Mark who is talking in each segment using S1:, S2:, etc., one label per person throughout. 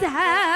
S1: 在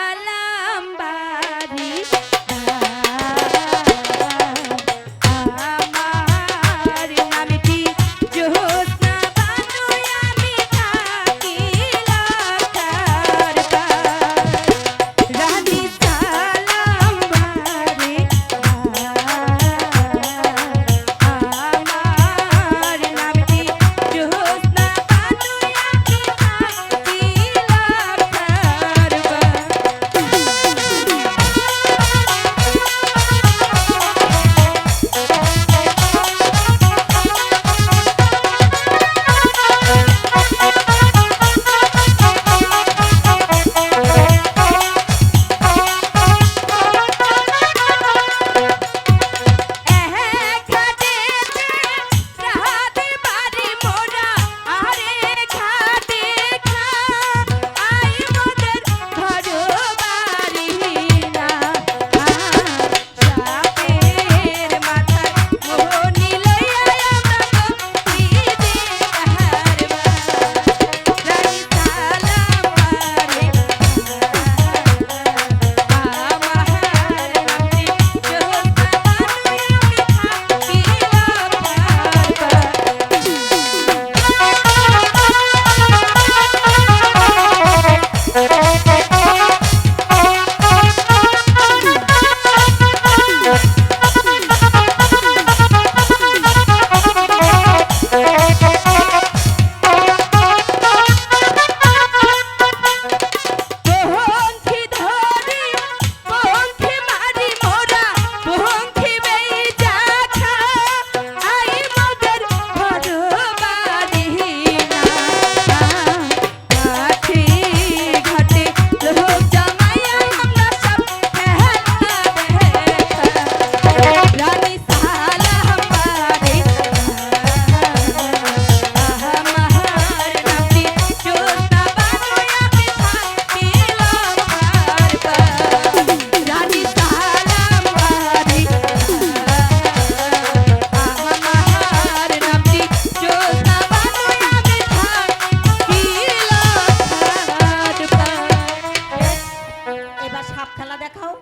S1: সাপ খেলা দেখাও।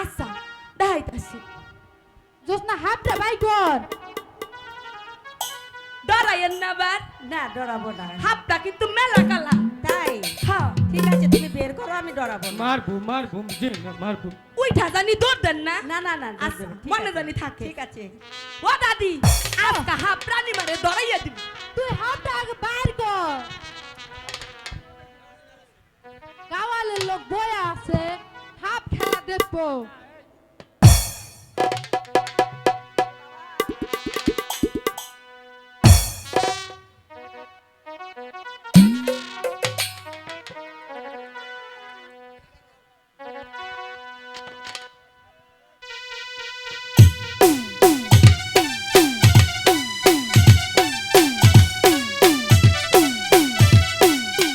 S2: আচ্ছা দেখাইতাছি
S3: জোসনা হাতটা বাই কর
S2: ডরাইয়েন না বার
S1: না ডরাবো না।
S2: হাতটা কিন্তু মেলা কালা।
S1: তাই?
S2: হ্যাঁ
S1: ঠিক আছে তুমি বের করো আমি ডরাবো না।
S4: মারবো মারবো যে না মারবো।
S2: উইঠা জানি দৌড় দেন না?
S1: না না না
S2: মনে জানি থাকে।
S1: ঠিক আছে।
S2: ও দাদি আজকা হাফ প্রাণী মারে দরাইয়া দিবি।
S3: তুই হাতটা গাওয়ালের